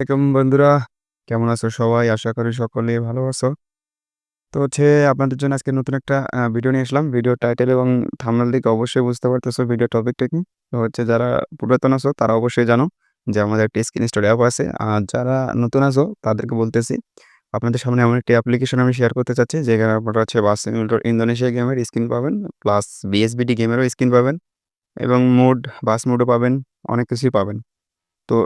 আসসালামাইকুম বন্ধুরা, কেমন আছো সবাই? আশা করি সকলে ভালো আছো। তো হচ্ছে আপনাদের জন্য আজকে নতুন একটা ভিডিও নিয়ে আসলাম। ভিডিও টাইটেল এবং থামনাল দিকে অবশ্যই বুঝতে পারতেছো ভিডিও টপিকটা কি। তো হচ্ছে যারা পুরাতন আছো, তারা অবশ্যই জানো যে আমাদের একটা স্ক্রিন স্টোরি অ্যাপ আছে। আর যারা নতুন আছো, তাদেরকে বলতেছি, আপনাদের সামনে এমন একটি অ্যাপ্লিকেশন আমি শেয়ার করতে চাচ্ছি, যেখানে আপনারা হচ্ছে বাস ইন্দোনেশিয়া গেমের স্ক্রিন পাবেন প্লাস বিএসবিডি গেমেরও স্ক্রিন পাবেন, এবং মোড বাস মোডও পাবেন, অনেক কিছুই পাবেন। তো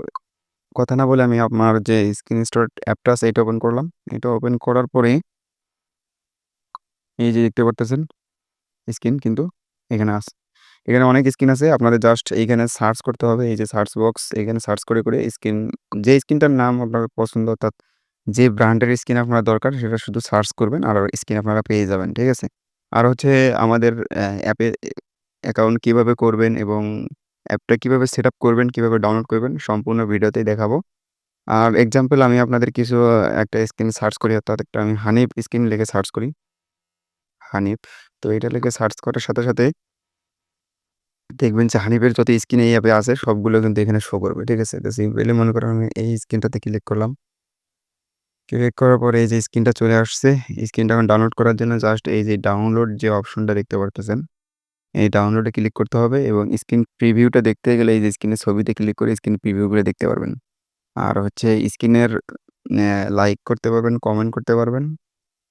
কথা না বলে আমি আমার যে স্ক্রিন স্টোর অ্যাপটা আছে এটা ওপেন করলাম। এটা ওপেন করার পরে এই যে দেখতে পারতেছেন, স্ক্রিন কিন্তু এখানে আছে এখানে অনেক স্ক্রিন আছে, আপনাদের জাস্ট এইখানে সার্চ করতে হবে, এই যে সার্চ বক্স এখানে সার্চ করে করে স্ক্রিন, যে স্ক্রিনটার নাম আপনার পছন্দ অর্থাৎ যে ব্র্যান্ডের স্ক্রিন আপনার দরকার সেটা শুধু সার্চ করবেন আর স্ক্রিন আপনারা পেয়ে যাবেন, ঠিক আছে? আর হচ্ছে আমাদের অ্যাপে অ্যাকাউন্ট কীভাবে করবেন এবং অ্যাপটা কীভাবে সেট আপ করবেন, কীভাবে ডাউনলোড করবেন, সম্পূর্ণ ভিডিওতেই দেখাবো। আর এক্সাম্পল আমি আপনাদের কিছু, একটা স্ক্রিন সার্চ করি, অর্থাৎ একটা আমি হানিফ স্ক্রিন লিখে সার্চ করি। হানিফ, তো এটা লিখে সার্চ করার সাথে সাথে দেখবেন যে হানিফের যত স্ক্রিন এই অ্যাপে আছে, সবগুলো কিন্তু এখানে শো করবে, ঠিক আছে? তো সিম্পলি মনে করেন আমি এই স্ক্রিনটাতে ক্লিক করলাম। ক্লিক করার পরে এই যে স্ক্রিনটা চলে আসছে স্ক্রিনটা এখন ডাউনলোড করার জন্য জাস্ট এই যে ডাউনলোড যে অপশনটা দেখতে পারতেছেন এই ডাউনলোডে ক্লিক করতে হবে এবং স্ক্রিন প্রিভিউটা দেখতে গেলে এই যে স্ক্রিনের ছবিতে ক্লিক করে স্ক্রিন প্রিভিউগুলো দেখতে পারবেন। আর হচ্ছে স্ক্রিনের লাইক করতে পারবেন কমেন্ট করতে পারবেন।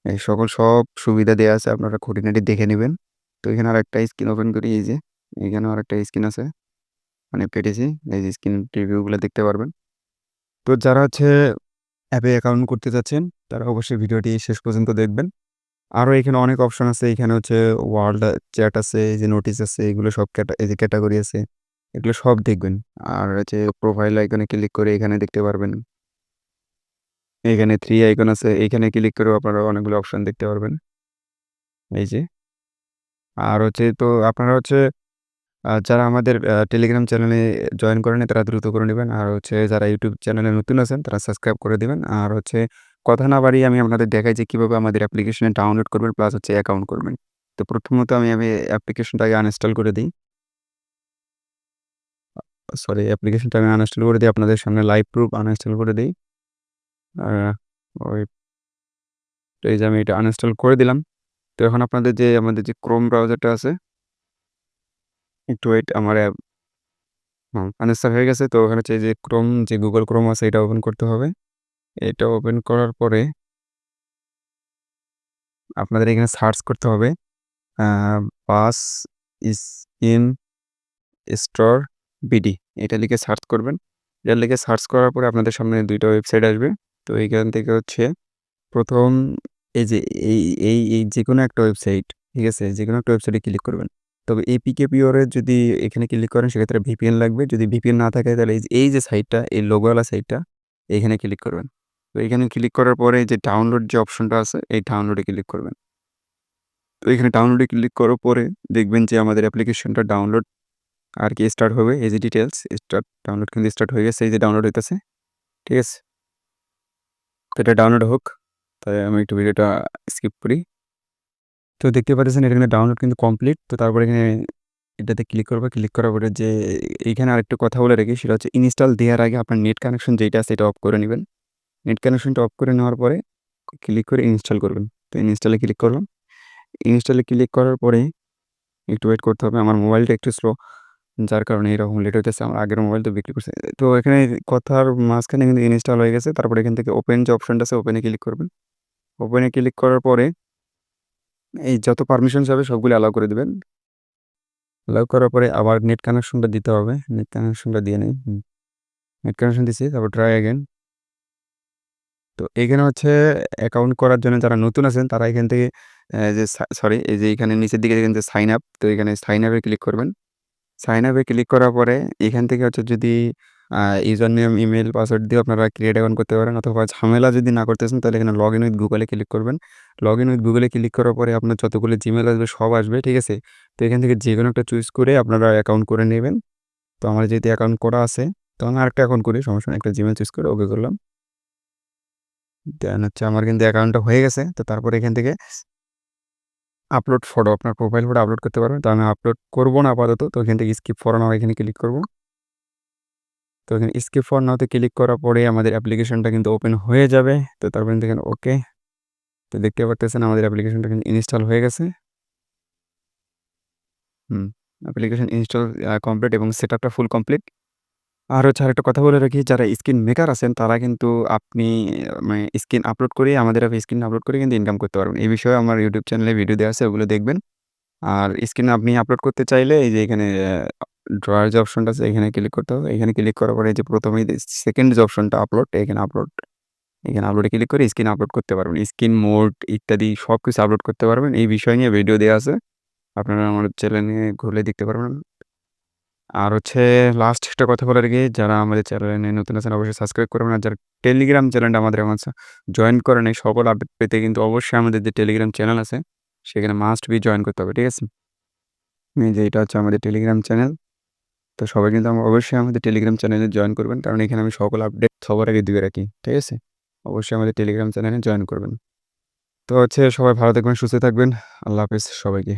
এই সকল সব সুবিধা দেওয়া আছে, আপনারা খুঁটিনাটি দেখে নেবেন। তো এখানে আর একটা স্ক্রিন ওপেন করি, এই যে, এখানেও আর একটা স্ক্রিন আছে। মানে পেটেছি এই যে স্ক্রিন প্রিভিউগুলো দেখতে পারবেন। তো যারা হচ্ছে অ্যাপে অ্যাকাউন্ট করতে চাচ্ছেন, তারা অবশ্যই ভিডিওটি শেষ পর্যন্ত দেখবেন। আরও এখানে অনেক অপশন আছে। এখানে হচ্ছে ওয়ার্ল্ড চ্যাট আছে যে নোটিস আছে, এগুলো সব এই যে ক্যাটাগরি আছে, এগুলো সব দেখবেন। আর হচ্ছে প্রোফাইল আইকনে ক্লিক করে এখানে দেখতে পারবেন। এখানে থ্রি আইকন আছে এইখানে ক্লিক করেও আপনারা অনেকগুলো অপশন দেখতে পারবেন। এই যে। আর হচ্ছে তো আপনারা হচ্ছে যারা আমাদের টেলিগ্রাম চ্যানেলে জয়েন করেন তারা দ্রুত করে নেবেন। আর হচ্ছে যারা ইউটিউব চ্যানেলে নতুন আছেন, তারা সাবস্ক্রাইব করে দেবেন। আর হচ্ছে কথা না বাড়িয়ে আমি আপনাদের দেখাই যে কীভাবে আমাদের অ্যাপ্লিকেশনে ডাউনলোড করবেন প্লাস হচ্ছে অ্যাকাউন্ট করবেন। তো প্রথমত আমি আমি অ্যাপ্লিকেশনটাকে আনইনস্টল করে দিই। সরি অ্যাপ্লিকেশনটা আমি আনইনস্টল করে দিই আপনাদের সামনে লাইভ প্রুফ আনইনস্টল করে দিই। ওই, তো এই যে আমি এটা আনইনস্টল করে দিলাম। তো এখন আপনাদের যে, আমাদের যে ক্রোম ব্রাউজারটা আছে, একটু ওয়েট আমার অ্যাপ আনইনস্টল হয়ে গেছে। তো ওখানে হচ্ছে যে ক্রোম যে গুগল ক্রোম আছে, এটা ওপেন করতে হবে। এটা ওপেন করার পরে আপনাদের এখানে সার্চ করতে হবে বাস ইন স্টোর বিডি, এটা লিখে সার্চ করবেন। এটা লিখে সার্চ করার পরে আপনাদের সামনে দুইটা ওয়েবসাইট আসবে। তো এইখান থেকে হচ্ছে প্রথম এই যে, এই এই এই যে কোনো একটা ওয়েবসাইট ঠিক আছে? যে কোনো একটা ওয়েবসাইটে ক্লিক করবেন। তবে এপিকে পিওরের যদি এখানে ক্লিক করেন, সেক্ষেত্রে ভিপিএন লাগবে। যদি ভিপিএন না থাকে, তাহলে এই যে সাইটটা এই লোগোওয়ালা সাইটটা এইখানে ক্লিক করবেন। তো এখানে ক্লিক করার পরে যে ডাউনলোড যে অপশনটা আছে, এই ডাউনলোডে ক্লিক করবেন। তো এখানে ডাউনলোডে ক্লিক করার পরে দেখবেন যে আমাদের অ্যাপ্লিকেশনটা ডাউনলোড আর কি স্টার্ট হবে, এই যে ডিটেলস স্টার্ট ডাউনলোড কিন্তু স্টার্ট হয়ে গেছে, এই যে ডাউনলোড হইতেছে, ঠিক আছে? তো এটা ডাউনলোড হোক, তাই আমি একটু ভিডিওটা স্কিপ করি। তো দেখতে পাচ্ছেন এখানে ডাউনলোড কিন্তু কমপ্লিট তো তারপরে এখানে এটাতে ক্লিক করব ক্লিক করার পরে যে এইখানে আরেকটু কথা বলে রাখি, সেটা হচ্ছে ইনস্টল দেওয়ার আগে আপনার নেট কানেকশন যেটা আছে, এটা অফ করে নেবেন। নেট কানেকশনটা অফ করে নেওয়ার পরে ক্লিক করে ইনস্টল করবেন। তো ইনস্টলে ক্লিক করলাম। ইনস্টলে ক্লিক করার পরে একটু ওয়েট করতে হবে। আমার মোবাইলটা একটু স্লো যার কারণে এরকম লেট হইতেছে। আমার আগের মোবাইল তো বিক্রি করছে। তো এখানে কথার মাঝখানে কিন্তু ইনস্টল হয়ে গেছে। তারপরে এখান থেকে ওপেন যে অপশনটা আছে ওপেনে ক্লিক করবেন। ওপেনে ক্লিক করার পরে এই যত পারমিশন হবে সবগুলো অ্যালাউ করে দেবেন। অ্যালাউ করার পরে আবার নেট কানেকশনটা দিতে হবে। নেট কানেকশনটা দিয়ে নেই। নেট কানেকশন দিছি, তারপর ট্রাই অ্যাগেন তো এখানে হচ্ছে অ্যাকাউন্ট করার জন্য যারা নতুন আছেন, তারা এখান থেকে যে সরি এই যে এখানে নিচের দিকে দেখেন যে সাইন আপ তো এখানে সাইন আপে ক্লিক করবেন। সাইন আপে ক্লিক করার পরে এখান থেকে হচ্ছে যদি ইউজার নেম ইমেল পাসওয়ার্ড দিয়ে আপনারা ক্রিয়েট অ্যাকাউন্ট করতে পারেন অথবা ঝামেলা যদি না করতেছেন তাহলে এখানে লগ ইন উইথ গুগলে ক্লিক করবেন। লগ ইন উইথ গুগলে ক্লিক করার পরে আপনার যতগুলো জিমেল আসবে, সব আসবে, ঠিক আছে? তো এখান থেকে যে কোনো একটা চুজ করে আপনারা অ্যাকাউন্ট করে নেবেন। তো আমার যেহেতু অ্যাকাউন্ট করা আছে, তো আমি আরেকটা অ্যাকাউন্ট করি, সমস্যা একটা জিমেল চুজ করে ওকে করলাম। দেন হচ্ছে আমার কিন্তু অ্যাকাউন্টটা হয়ে গেছে। তো তারপরে এখান থেকে আপলোড ফটো আপনার প্রোফাইল ফটো আপলোড করতে পারবেন। তো আমি আপলোড করব না আপাতত, তো এখান থেকে স্কিপ ফটো নাও এখানে ক্লিক করব। তো তো এখানে স্কিপ ফর নাওতে ক্লিক করার পরে আমাদের অ্যাপ্লিকেশনটা কিন্তু ওপেন হয়ে যাবে। তো তারপরে দেখেন ওকে তো দেখতে পারতেছেন আমাদের অ্যাপ্লিকেশনটা কিন্তু ইনস্টল হয়ে গেছে। হুম অ্যাপ্লিকেশন ইনস্টল কমপ্লিট এবং সেট আপটা ফুল কমপ্লিট আর হচ্ছে আরেকটা কথা বলে রাখি, যারা স্ক্রিন মেকার আছেন, তারা কিন্তু আপনি মানে স্ক্রিন আপলোড করে আমাদের স্ক্রিন আপলোড করে কিন্তু ইনকাম করতে পারবেন। এই বিষয়ে আমার ইউটিউব চ্যানেলে ভিডিও দেওয়া আছে, ওগুলো দেখবেন। আর স্ক্রিন আপনি আপলোড করতে চাইলে এই যে এখানে ড্রয়ার যে অপশনটা আছে, এখানে ক্লিক করতে হবে। এখানে ক্লিক করার পরে যে প্রথমেই সেকেন্ড যে অপশনটা আপলোড এখানে আপলোড এখানে আপলোডে ক্লিক করে স্ক্রিন আপলোড করতে পারবেন। স্ক্রিন মোড ইত্যাদি সব কিছু আপলোড করতে পারবেন। এই বিষয় নিয়ে ভিডিও দেওয়া আছে। আপনারা আমার চ্যানেলে ঘুরলে দেখতে পারবেন। আর হচ্ছে লাস্ট একটা কথা বলে রাখি যারা আমাদের চ্যানেলে নতুন আছেন অবশ্যই সাবস্ক্রাইব করবেন। আর যারা টেলিগ্রাম চ্যানেলটা আমাদের এখন জয়েন করেন এই সকল আপডেট পেতে কিন্তু অবশ্যই আমাদের যে টেলিগ্রাম চ্যানেল আছে, সেখানে মাস্ট বি জয়েন করতে হবে, ঠিক আছে? যে এটা হচ্ছে আমাদের টেলিগ্রাম চ্যানেল তো সবাই কিন্তু অবশ্যই আমাদের টেলিগ্রাম চ্যানেলে জয়েন করবেন, কারণ এখানে আমি সকল আপডেট সবার আগে দিয়ে রাখি, ঠিক আছে? অবশ্যই আমাদের টেলিগ্রাম চ্যানেলে জয়েন করবেন। তো হচ্ছে সবাই ভালো থাকবেন, সুস্থ থাকবেন, আল্লাহ হাফিজ সবাইকে।